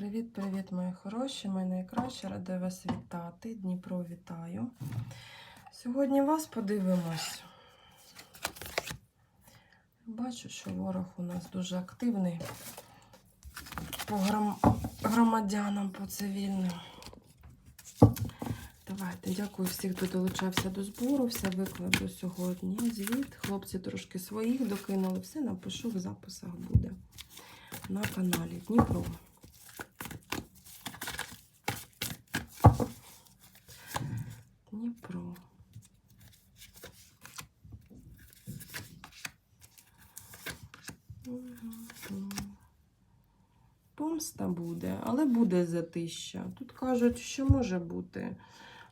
Привіт-привіт, мої хороші, мої найкращі. Рада вас вітати. Дніпро вітаю. Сьогодні вас подивимось. Бачу, що ворог у нас дуже активний по гром... громадянам, по цивільним. Давайте, дякую всіх, хто долучався до збору. Все викладу сьогодні. Звіт. Хлопці трошки своїх докинули. Все напишу в записах буде на каналі Дніпро. Дніпро. Мгм. Помста буде, але буде затища. Тут кажуть, що може бути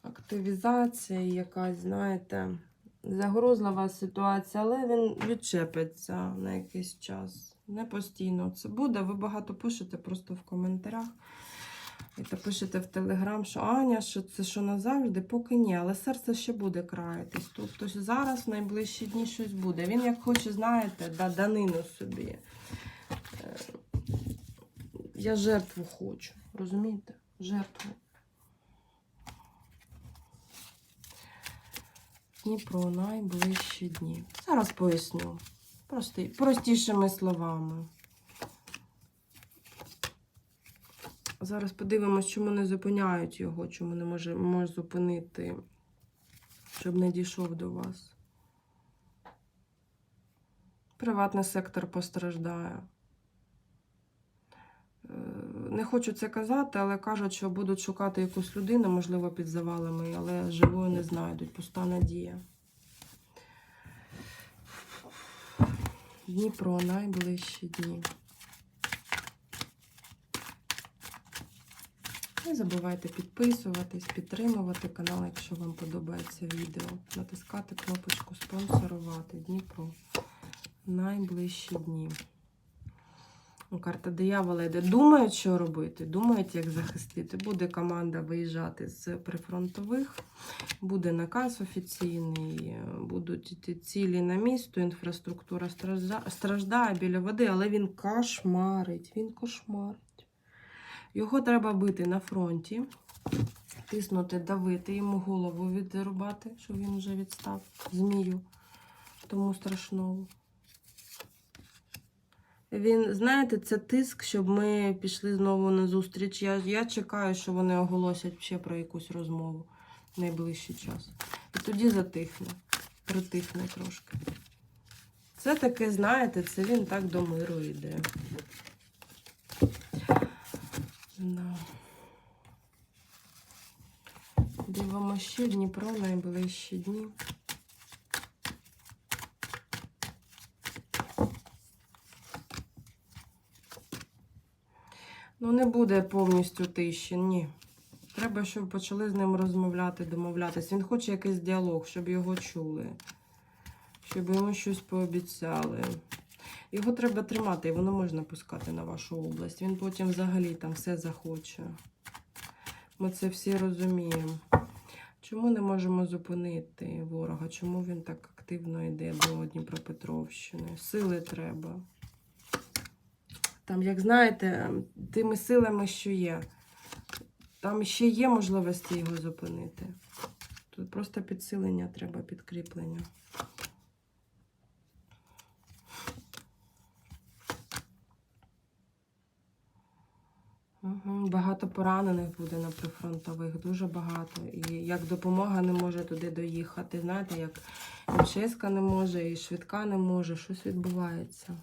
активізація, якась, знаєте, загрозлива ситуація, але він відчепиться на якийсь час. Не постійно це буде. Ви багато пишете просто в коментарях. І та пишете в Телеграм, що Аня, що це що назавжди, поки ні, але серце ще буде краятись. Тобто зараз в найближчі дні щось буде. Він, як хоче, знаєте, да, данину собі. Е, Я жертву хочу, розумієте? Жертву. Дніпро найближчі дні. Зараз поясню. Прости, простішими словами. Зараз подивимось, чому не зупиняють його, чому не може, може зупинити, щоб не дійшов до вас. Приватний сектор постраждає. Е, Не хочу це казати, але кажуть, що будуть шукати якусь людину, можливо, під завалами, але живою не знайдуть. Пуста надія. Дніпро найближчі дні. Не забувайте підписуватись, підтримувати канал, якщо вам подобається відео. Натискати кнопочку спонсорувати Дніпро. Найближчі дні. Ну, Карта диявола йде. Думають, що робити, думають, як захистити. Буде команда виїжджати з прифронтових, буде наказ офіційний, будуть йти цілі на місто, інфраструктура стражда- страждає біля води, але він кошмарить, він кошмарить. Його треба бити на фронті, тиснути, давити, йому голову відрубати, щоб він вже відстав змію, тому страшного. Він, знаєте, це тиск, щоб ми пішли знову на зустріч. Я, я чекаю, що вони оголосять ще про якусь розмову в найближчий час. І тоді затихне, притихне трошки. Це таке, знаєте, це він так до миру йде. Да. Дивимося ще Дніпро найближчі дні. Ну, не буде повністю тиші, ні. Треба, щоб почали з ним розмовляти, домовлятися. Він хоче якийсь діалог, щоб його чули, щоб йому щось пообіцяли. Його треба тримати, його не можна пускати на вашу область. Він потім взагалі там все захоче. Ми це всі розуміємо. Чому не можемо зупинити ворога? Чому він так активно йде до Дніпропетровщини? Сили треба. Там, як знаєте, тими силами, що є, там ще є можливості його зупинити. Тут просто підсилення треба, підкріплення. Багато поранених буде на прифронтових, дуже багато. І як допомога не може туди доїхати. Знаєте, як МЧС не може, і швидка не може, щось відбувається.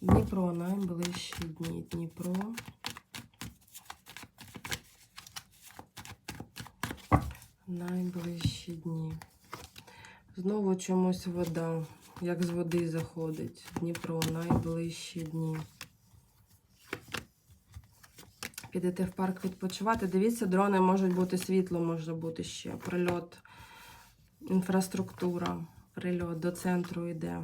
Дніпро, найближчі дні. Дніпро. Найближчі дні. Знову чомусь вода, як з води заходить. Дніпро, найближчі дні. Підете в парк відпочивати. Дивіться, дрони можуть бути світло, може бути ще. Прильот, інфраструктура, прильот до центру йде.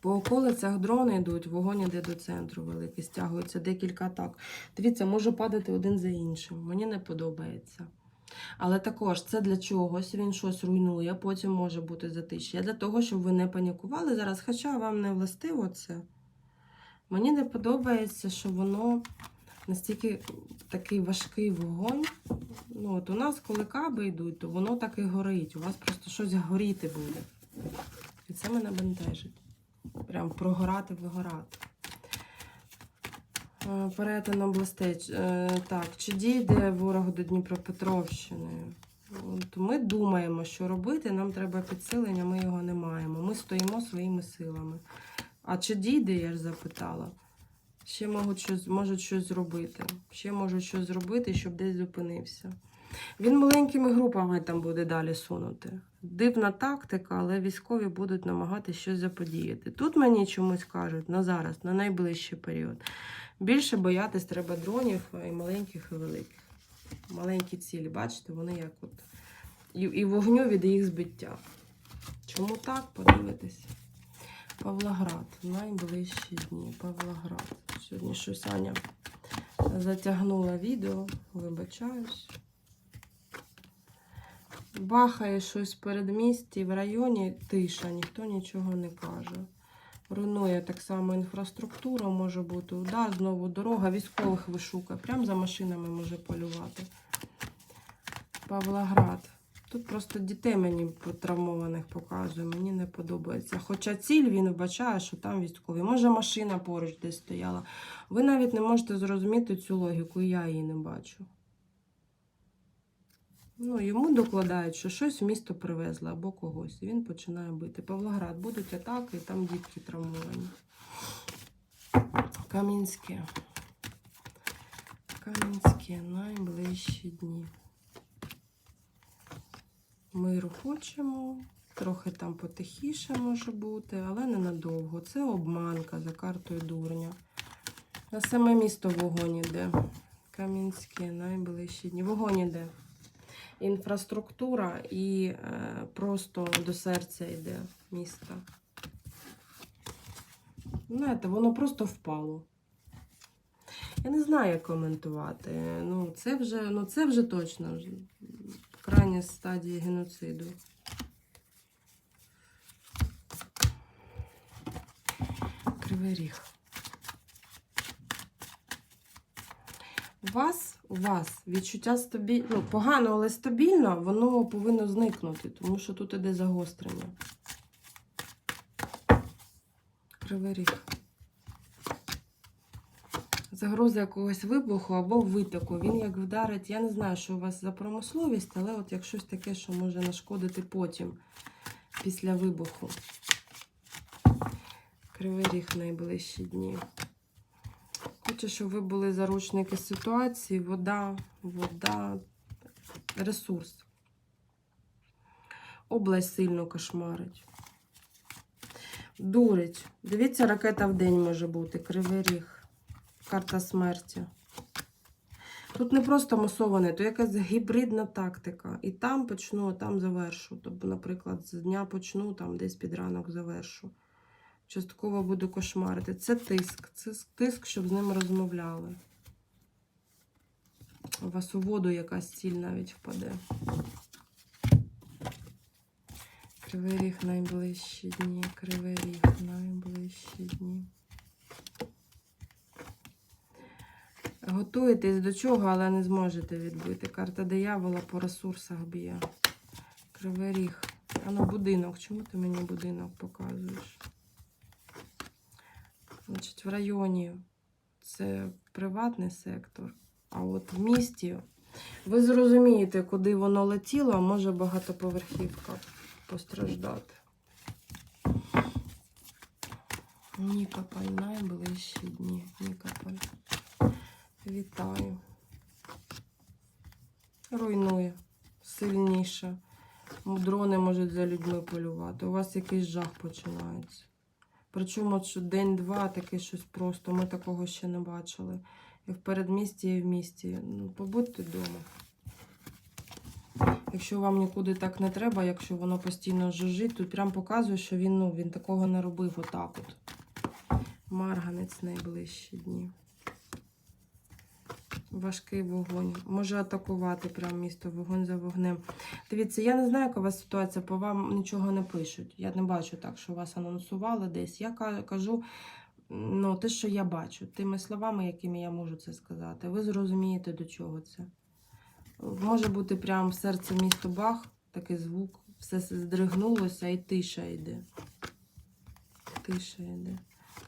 По околицях дрони йдуть, вогонь іде до центру великий, стягується декілька атак. Дивіться, може падати один за іншим. Мені не подобається. Але також це для чогось, він щось руйнує, потім може бути затища. Для того, щоб ви не панікували зараз, хоча вам не властиво це. Мені не подобається, що воно настільки такий важкий вогонь. Ну, от у нас, коли каби йдуть, то воно так і горить. У вас просто щось горіти буде. І це мене бентежить. Прям прогорати, вигорати. Е, Перетин областей. Е, Так, чи дійде ворог до Дніпропетровщини? От ми думаємо, що робити. Нам треба підсилення, ми його не маємо. Ми стоїмо своїми силами. А чи дійде, я ж запитала. Ще можуть щось, можуть щось зробити. Ще можуть щось зробити, щоб десь зупинився. Він маленькими групами там буде далі сунути. Дивна тактика, але військові будуть намагатися щось заподіяти. Тут мені чомусь кажуть на зараз, на найближчий період. Більше боятись треба дронів і маленьких, і великих. Маленькі цілі, бачите, вони як от. І, і вогню від їх збиття. Чому так? Подивитись. Павлоград. Найближчі дні. Павлоград. Сьогодні щось Аня затягнула відео, вибачаюсь. Бахає щось в передмісті, в районі тиша, ніхто нічого не каже. Руйнує так само інфраструктура, може бути удар, знову дорога, військових вишукає. Прямо за машинами може полювати. Павлоград. Тут просто дітей мені травмованих показує, мені не подобається. Хоча ціль він вбачає, що там військові. Може, машина поруч десь стояла. Ви навіть не можете зрозуміти цю логіку, я її не бачу. Ну, йому докладають, що щось в місто привезли або когось. Він починає бити. Павлоград, будуть атаки, там дітки травмовані. Кам'янське. Кам'янське найближчі дні. Миру хочемо. Трохи там потихіше може бути, але ненадовго. Це обманка за картою дурня. На саме місто вогонь іде. Кам'янське найближчі дні. Вогонь іде. Інфраструктура і е, просто до серця йде міста. Знаєте, воно просто впало. Я не знаю, як коментувати. Ну, це вже, ну, це вже точно вже крайня стадія геноциду. Кривий ріг. У вас, у вас відчуття стабільно, ну, погано, але стабільно, воно повинно зникнути, тому що тут іде загострення. Кривий ріг. Загроза якогось вибуху або витоку. Він як вдарить, я не знаю, що у вас за промисловість, але от як щось таке, що може нашкодити потім, після вибуху. Кривий ріг найближчі дні. Хочу, щоб ви були заручники ситуації, вода, вода, ресурс. Область сильно кошмарить. Дурить. Дивіться, ракета в день може бути. Кривий ріг. Карта смерті. Тут не просто масоване, то якась гібридна тактика. І там почну, а там завершу. Тобто, наприклад, з дня почну, там десь під ранок завершу. Частково буду кошмарити. Це тиск. Це тиск, щоб з ним розмовляли. У вас у воду якась ціль навіть впаде. Кривий ріг найближчі дні. Кривий ріг найближчі дні. Готуєтесь до чого, але не зможете відбити. Карта диявола по ресурсах б'є. Кривий ріг. А ну будинок. Чому ти мені будинок показуєш? Значить, в районі це приватний сектор, а от в місті ви зрозумієте, куди воно летіло, а може багатоповерхівка постраждати. Нікополь, найближчі дні. Нікополь. Вітаю. Руйнує сильніше. Дрони можуть за людьми полювати. У вас якийсь жах починається. Причому що день-два таке щось просто. Ми такого ще не бачили. І в передмісті, і в місті. Ну, побудьте вдома. Якщо вам нікуди так не треба, якщо воно постійно жужжить, тут прям показує, що він, ну, він такого не робив отак от. Марганець найближчі дні. Важкий вогонь. Може атакувати прям місто вогонь за вогнем. Дивіться, я не знаю, яка у вас ситуація, по вам нічого не пишуть. Я не бачу так, що вас анонсували десь. Я кажу, ну, те, що я бачу, тими словами, якими я можу це сказати. Ви зрозумієте, до чого це. Може бути прям в серце місто бах, такий звук, все здригнулося і тиша йде. Тиша йде.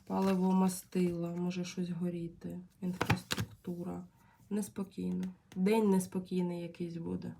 Паливо мастила, може щось горіти, інфраструктура. Неспокійно. День неспокійний якийсь буде.